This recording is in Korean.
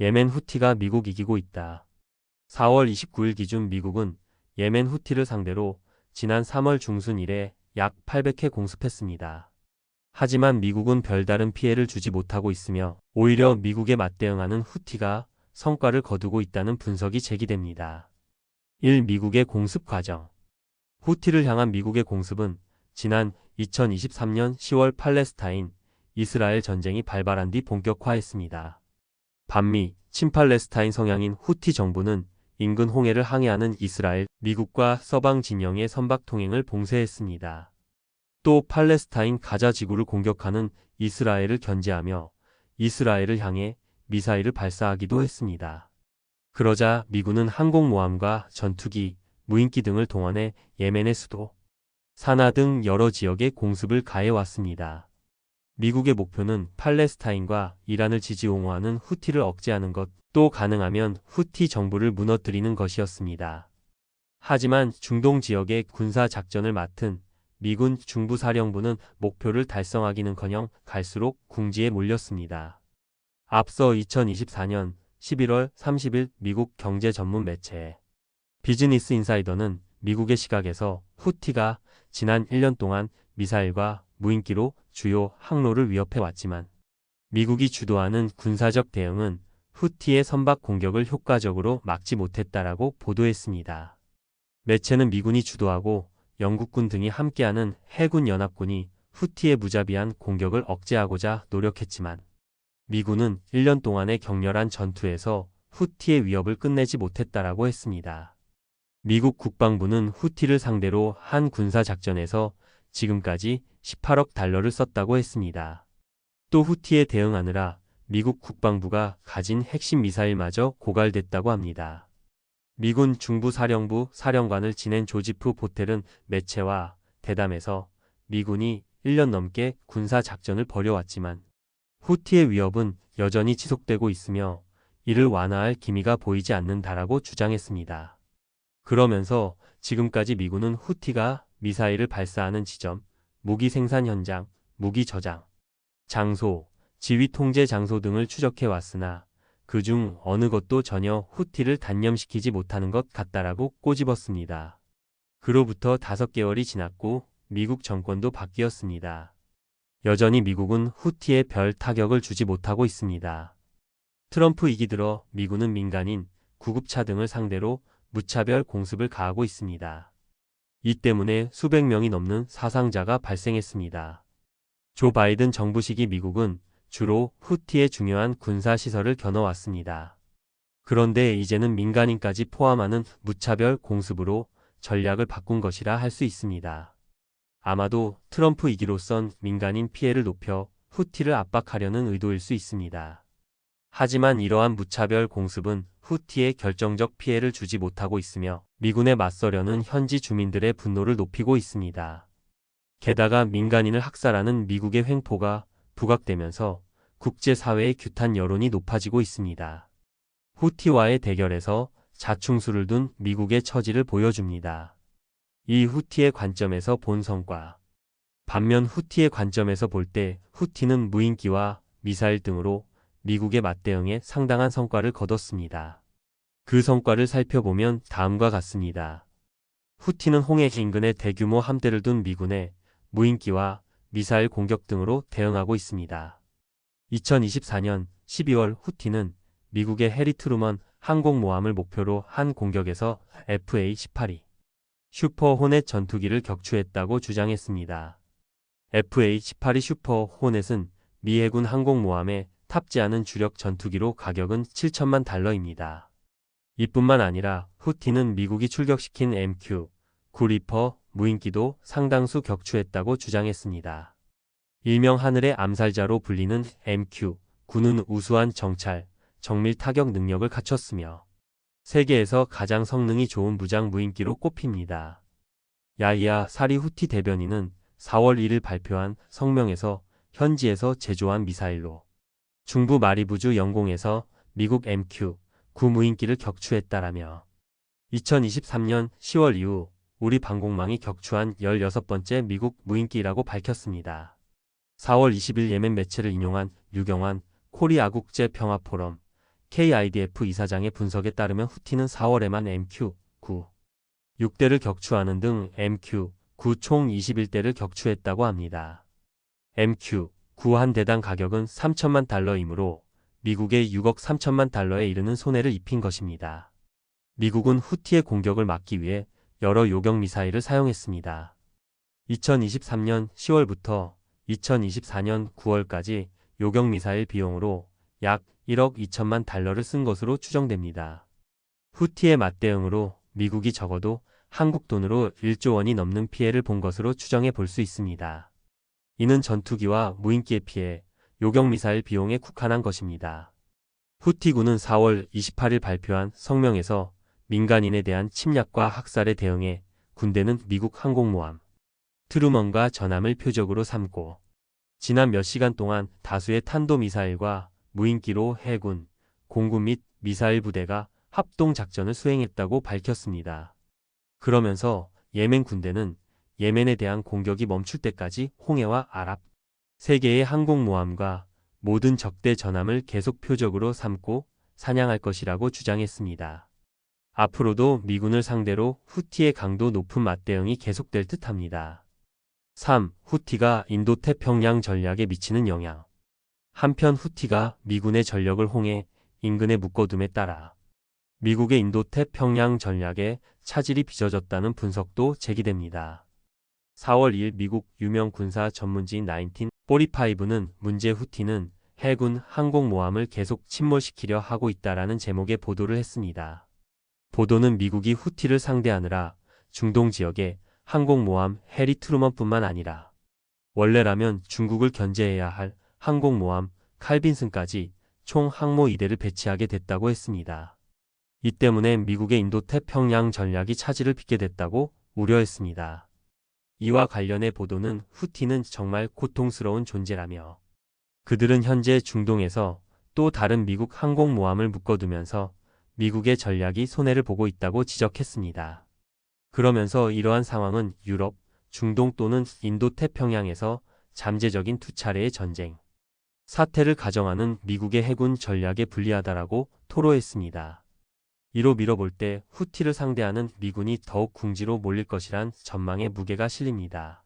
예멘 후티가 미국 이기고 있다. 4월 29일 기준 미국은 예멘 후티를 상대로 지난 3월 중순 이래 약 800회 공습했습니다. 하지만 미국은 별다른 피해를 주지 못하고 있으며 오히려 미국에 맞대응하는 후티가 성과를 거두고 있다는 분석이 제기됩니다. 1. 미국의 공습 과정 후티를 향한 미국의 공습은 지난 2023년 10월 팔레스타인, 이스라엘 전쟁이 발발한 뒤 본격화했습니다. 반미, 친팔레스타인 성향인 후티 정부는 인근 홍해를 항해하는 이스라엘, 미국과 서방 진영의 선박 통행을 봉쇄했습니다. 또 팔레스타인 가자 지구를 공격하는 이스라엘을 견제하며 이스라엘을 향해 미사일을 발사하기도 했습니다. 그러자 미군은 항공모함과 전투기, 무인기 등을 동원해 예멘의 수도, 사나 등 여러 지역에 공습을 가해왔습니다. 미국의 목표는 팔레스타인과 이란을 지지 옹호하는 후티를 억제하는 것, 또 가능하면 후티 정부를 무너뜨리는 것이었습니다. 하지만 중동 지역의 군사 작전을 맡은 미군 중부사령부는 목표를 달성하기는커녕 갈수록 궁지에 몰렸습니다. 앞서 2024년 11월 30일 미국 경제 전문 매체 비즈니스 인사이더는 미국의 시각에서 후티가 지난 1년 동안 미사일과 무인기로 주요 항로를 위협해 왔지만 미국이 주도하는 군사적 대응은 후티의 선박 공격을 효과적으로 막지 못했다라고 보도했습니다. 매체는 미군이 주도하고 영국군 등이 함께하는 해군 연합군이 후티의 무자비한 공격을 억제하고자 노력했지만 미군은 1년 동안의 격렬한 전투에서 후티의 위협을 끝내지 못했다라고 했습니다. 미국 국방부는 후티를 상대로 한 군사 작전에서 지금까지 18억 달러를 썼다고 했습니다. 또 후티에 대응하느라 미국 국방부가 가진 핵심 미사일마저 고갈됐다고 합니다. 미군 중부사령부 사령관을 지낸 조지프 보텔은 매체와 대담에서 미군이 1년 넘게 군사 작전을 벌여왔지만 후티의 위협은 여전히 지속되고 있으며 이를 완화할 기미가 보이지 않는다라고 주장했습니다. 그러면서 지금까지 미군은 후티가 미사일을 발사하는 지점, 무기 생산 현장, 무기 저장, 장소, 지휘 통제 장소 등을 추적해 왔으나 그 중 어느 것도 전혀 후티를 단념시키지 못하는 것 같다라고 꼬집었습니다. 그로부터 다섯 개월이 지났고 미국 정권도 바뀌었습니다. 여전히 미국은 후티에 별 타격을 주지 못하고 있습니다. 트럼프 이기 들어 미군은 민간인, 구급차 등을 상대로 무차별 공습을 가하고 있습니다. 이 때문에 수백 명이 넘는 사상자가 발생했습니다. 조 바이든 정부 시기 미국은 주로 후티의 중요한 군사시설을 겨눠왔습니다. 그런데 이제는 민간인까지 포함하는 무차별 공습으로 전략을 바꾼 것이라 할 수 있습니다. 아마도 트럼프 이기로선 민간인 피해를 높여 후티를 압박하려는 의도일 수 있습니다. 하지만 이러한 무차별 공습은 후티에 결정적 피해를 주지 못하고 있으며 미군에 맞서려는 현지 주민들의 분노를 높이고 있습니다. 게다가 민간인을 학살하는 미국의 횡포가 부각되면서 국제사회의 규탄 여론이 높아지고 있습니다. 후티와의 대결에서 자충수를 둔 미국의 처지를 보여줍니다. 이 후티의 관점에서 본 성과. 반면 후티의 관점에서 볼 때 후티는 무인기와 미사일 등으로 미국의 맞대응에 상당한 성과를 거뒀습니다. 그 성과를 살펴보면 다음과 같습니다. 후티는 홍해 인근에 대규모 함대를 둔 미군의 무인기와 미사일 공격 등으로 대응하고 있습니다. 2024년 12월 후티는 미국의 해리 트루먼 항공모함을 목표로 한 공격에서 FA-18이 슈퍼 호넷 전투기를 격추했다고 주장했습니다. FA-18이 슈퍼 호넷은 미 해군 항공모함에 탑재하는 주력 전투기로 가격은 7천만 달러입니다. 이뿐만 아니라 후티는 미국이 출격시킨 MQ, 구리퍼, 무인기도 상당수 격추했다고 주장했습니다. 일명 하늘의 암살자로 불리는 MQ, 군은 우수한 정찰, 정밀 타격 능력을 갖췄으며 세계에서 가장 성능이 좋은 무장 무인기로 꼽힙니다. 야이야 사리 후티 대변인은 4월 1일 발표한 성명에서 현지에서 제조한 미사일로 중부 마리부주 영공에서 미국 MQ 구무인기를 격추했다라며 2023년 10월 이후 우리 방공망이 격추한 16번째 미국 무인기라고 밝혔습니다. 4월 20일 예멘 매체를 인용한 유경환 코리아 국제 평화 포럼 KIDF 이사장의 분석에 따르면 후티는 4월에만 MQ-9 6대를 격추하는 등 MQ-9 총 21대를 격추했다고 합니다. MQ-9 한 대당 가격은 3천만 달러이므로 미국의 6억 3천만 달러에 이르는 손해를 입힌 것입니다. 미국은 후티의 공격을 막기 위해 여러 요격 미사일을 사용했습니다. 2023년 10월부터 2024년 9월까지 요격 미사일 비용으로 약 1억 2천만 달러를 쓴 것으로 추정됩니다. 후티의 맞대응으로 미국이 적어도 한국 돈으로 1조 원이 넘는 피해를 본 것으로 추정해 볼 수 있습니다. 이는 전투기와 무인기의 피해, 요격 미사일 비용에 국한한 것입니다. 후티군은 4월 28일 발표한 성명에서 민간인에 대한 침략과 학살에 대응해 군대는 미국 항공모함 트루먼과 전함을 표적으로 삼고 지난 몇 시간 동안 다수의 탄도미사일과 무인기로 해군, 공군 및 미사일 부대가 합동 작전을 수행했다고 밝혔습니다. 그러면서 예멘 군대는 예멘에 대한 공격이 멈출 때까지 홍해와 아랍 세계의 항공모함과 모든 적대 전함을 계속 표적으로 삼고 사냥할 것이라고 주장했습니다. 앞으로도 미군을 상대로 후티의 강도 높은 맞대응이 계속될 듯합니다. 3. 후티가 인도 태평양 전략에 미치는 영향. 한편 후티가 미군의 전력을 홍해 인근에 묶어둠에 따라 미국의 인도 태평양 전략에 차질이 빚어졌다는 분석도 제기됩니다. 4월 2일 미국 유명 군사 전문지인 1945는 문제 후티는 해군 항공모함을 계속 침몰시키려 하고 있다라는 제목의 보도를 했습니다. 보도는 미국이 후티를 상대하느라 중동 지역에 항공모함 해리 트루먼뿐만 아니라 원래라면 중국을 견제해야 할 항공모함 칼빈슨까지 총 항모 2대를 배치하게 됐다고 했습니다. 이 때문에 미국의 인도 태평양 전략이 차질을 빚게 됐다고 우려했습니다. 이와 관련해 보도는 후티는 정말 고통스러운 존재라며 그들은 현재 중동에서 또 다른 미국 항공모함을 묶어두면서 미국의 전략이 손해를 보고 있다고 지적했습니다. 그러면서 이러한 상황은 유럽, 중동 또는 인도 태평양에서 잠재적인 두 차례의 전쟁, 사태를 가정하는 미국의 해군 전략에 불리하다라고 토로했습니다. 이로 밀어볼 때 후티를 상대하는 미군이 더욱 궁지로 몰릴 것이란 전망에 무게가 실립니다.